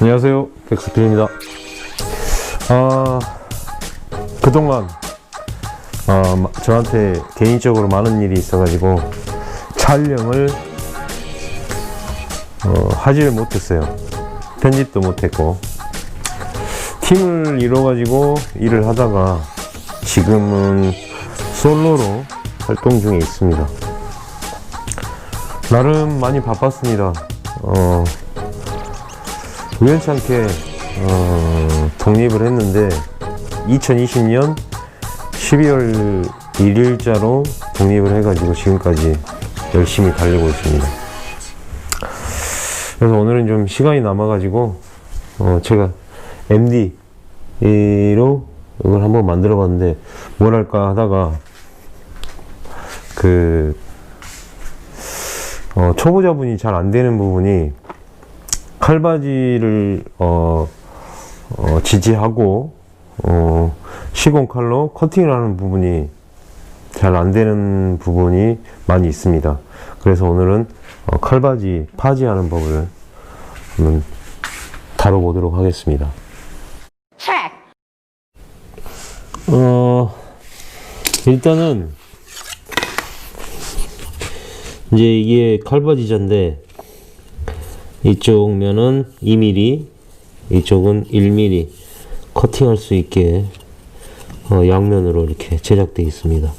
안녕하세요. 백스필입니다. 아, 그동안, 아, 마- 저한테 개인적으로 많은 일이 있어가지고, 촬영을, 어, 하지를 못했어요. 편집도 못했고, 팀을 이뤄가지고 일을 하다가, 지금은 솔로로 활동 중에 있습니다. 나름 많이 바빴습니다. 어, 우연찮게 어, 독립을 했는데 2020년 12월 1일자로 독립을 해가지고 지금까지 열심히 달리고 있습니다. 그래서 오늘은 좀 시간이 남아가지고 어, 제가 MD로 이걸 한번 만들어봤는데 뭘 할까 하다가 그 어, 초보자분이 잘 안 되는 부분이 칼바지를 어, 어, 지지하고 어, 시공 칼로 커팅을 하는 부분이 잘 안 되는 부분이 많이 있습니다. 그래서 오늘은 어, 칼바지 파지하는 법을 한번 다뤄보도록 하겠습니다. 어, 일단은, 이제 이게 칼바지자인데, 이쪽 면은 2mm, 이쪽은 1mm 커팅할 수 있게 어, 양면으로 이렇게 제작되어 있습니다.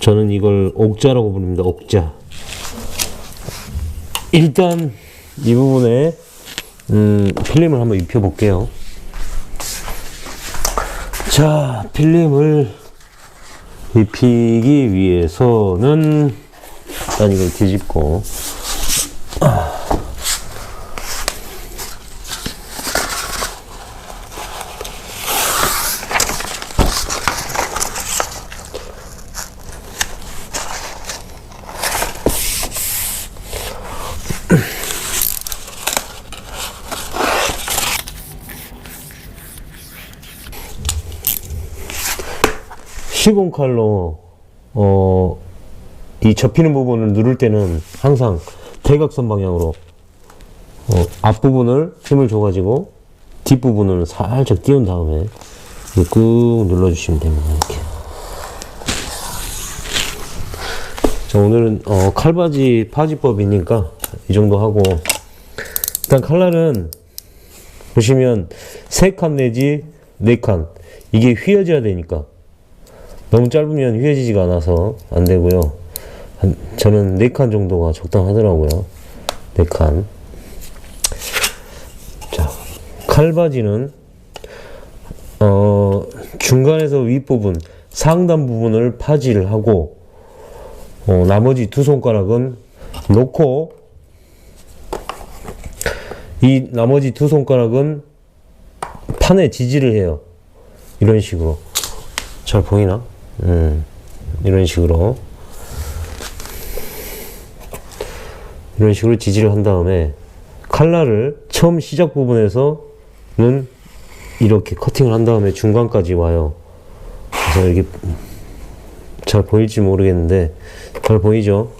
저는 이걸 옥자라고 부릅니다. 옥자. 일단 이 부분에 음, 필름을 한번 입혀 볼게요. 자, 필름을 입히기 위해서는 일단 이걸 뒤집고 시공 칼로 어, 이 접히는 부분을 누를 때는 항상 대각선 방향으로 어, 앞부분을 힘을 줘가지고 뒷부분을 살짝 띄운 다음에 꾹 눌러주시면 됩니다. 이렇게. 자, 오늘은 어, 칼바지 파지법이니까 이 정도 하고 일단 칼날은 보시면 세칸 내지 네칸 이게 휘어져야 되니까 너무 짧으면 휘어지지가 않아서 안 되고요. 한, 저는 4칸 정도가 적당하더라고요. 4칸. 자, 칼바지는, 어, 중간에서 윗부분, 상단 부분을 파지를 하고, 어, 나머지 두 손가락은 놓고, 이 나머지 두 손가락은 판에 지지를 해요. 이런 식으로. 잘 보이나? 음, 이런 식으로 이런 식으로 지지를 한 다음에 칼날을 처음 시작 부분에서는 이렇게 커팅을 한 다음에 중간까지 와요. 그래서 이렇게 잘 보일지 모르겠는데 잘 보이죠?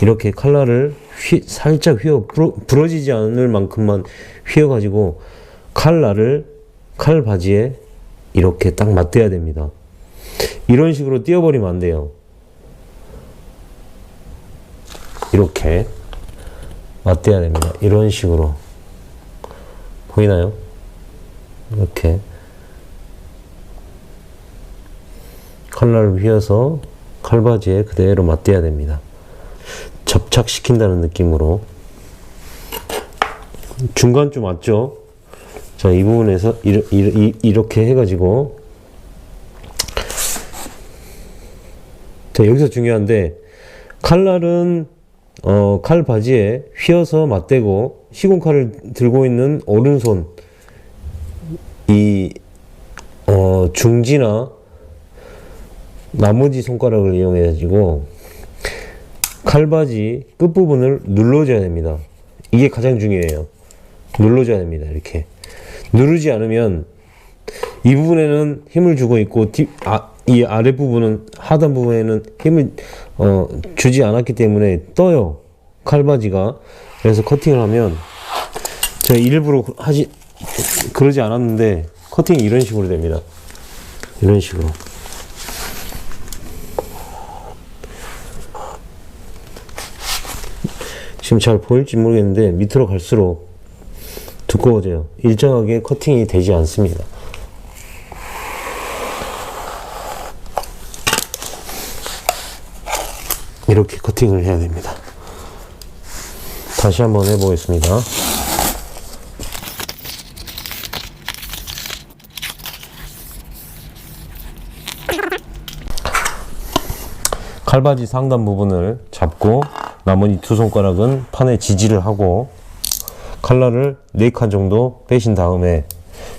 이렇게 칼날을 휘, 살짝 휘어 부러, 부러지지 않을 만큼만 휘어 가지고 칼날을 칼 바지에 이렇게 딱 맞대야 됩니다. 이런 식으로 띄워버리면 안 돼요. 이렇게 맞대야 됩니다. 이런 식으로 보이나요? 이렇게 칼날을 휘어서 칼바지에 그대로 맞대야 됩니다. 접착시킨다는 느낌으로 중간쯤 맞죠? 자, 이 부분에서 이르, 이르, 이렇게 해가지고 자, 여기서 중요한데, 칼날은, 어, 칼 바지에 휘어서 맞대고, 시공칼을 들고 있는 오른손, 이, 어, 중지나 나머지 손가락을 이용해가지고, 칼바지 끝부분을 눌러줘야 됩니다. 이게 가장 중요해요. 눌러줘야 됩니다. 이렇게. 누르지 않으면, 이 부분에는 힘을 주고 있고, 뒷, 아, 이 아랫부분은 하단 부분에는 힘을 어, 주지 않았기 때문에 떠요 칼바지가 그래서 커팅을 하면 제가 일부러 하지 그러지 않았는데 커팅이 이런 식으로 됩니다. 이런 식으로. 지금 잘 보일지 모르겠는데 밑으로 갈수록 두꺼워져요. 일정하게 커팅이 되지 않습니다. 이렇게 커팅을 해야 됩니다. 다시 한번 해보겠습니다. 칼바지 상단 부분을 잡고 나머지 두 손가락은 판에 지지를 하고 칼날을 4칸 정도 빼신 다음에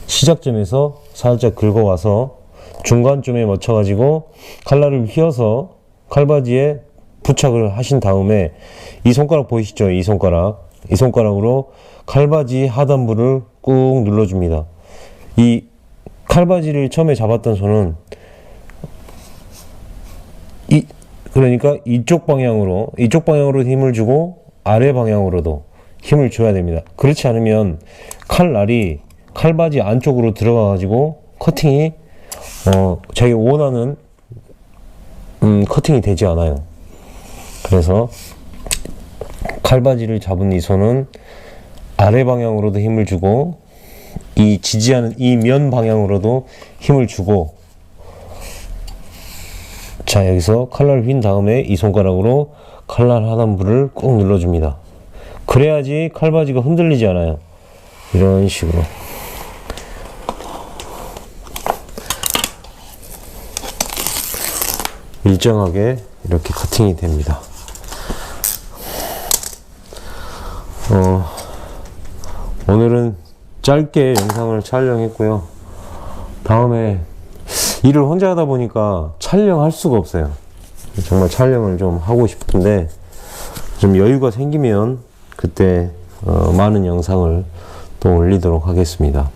시작점에서 살짝 긁어와서 중간쯤에 맞춰가지고 칼날을 휘어서 칼바지에 부착을 하신 다음에 이 손가락 보이시죠? 이 손가락. 이 손가락으로 칼바지 하단부를 꾹 눌러줍니다. 이 칼바지를 처음에 잡았던 손은 이 그러니까 이쪽 방향으로 이쪽 방향으로 힘을 주고 아래 방향으로도 힘을 줘야 됩니다. 그렇지 않으면 칼날이 칼바지 안쪽으로 들어가 가지고 커팅이 어 자기 원하는 음, 커팅이 되지 않아요. 그래서 칼바지를 잡은 이 손은 아래 방향으로도 힘을 주고 이 지지하는 이 면 방향으로도 힘을 주고 자 여기서 칼날을 휜 다음에 이 손가락으로 칼날 하단부를 꾹 눌러줍니다. 그래야지 칼바지가 흔들리지 않아요. 이런 식으로. 일정하게 이렇게 커팅이 됩니다. 어, 오늘은 짧게 영상을 촬영했고요. 다음에 일을 혼자 하다 보니까 촬영할 수가 없어요. 정말 촬영을 좀 하고 싶은데 좀 여유가 생기면 그때 어, 많은 영상을 또 올리도록 하겠습니다.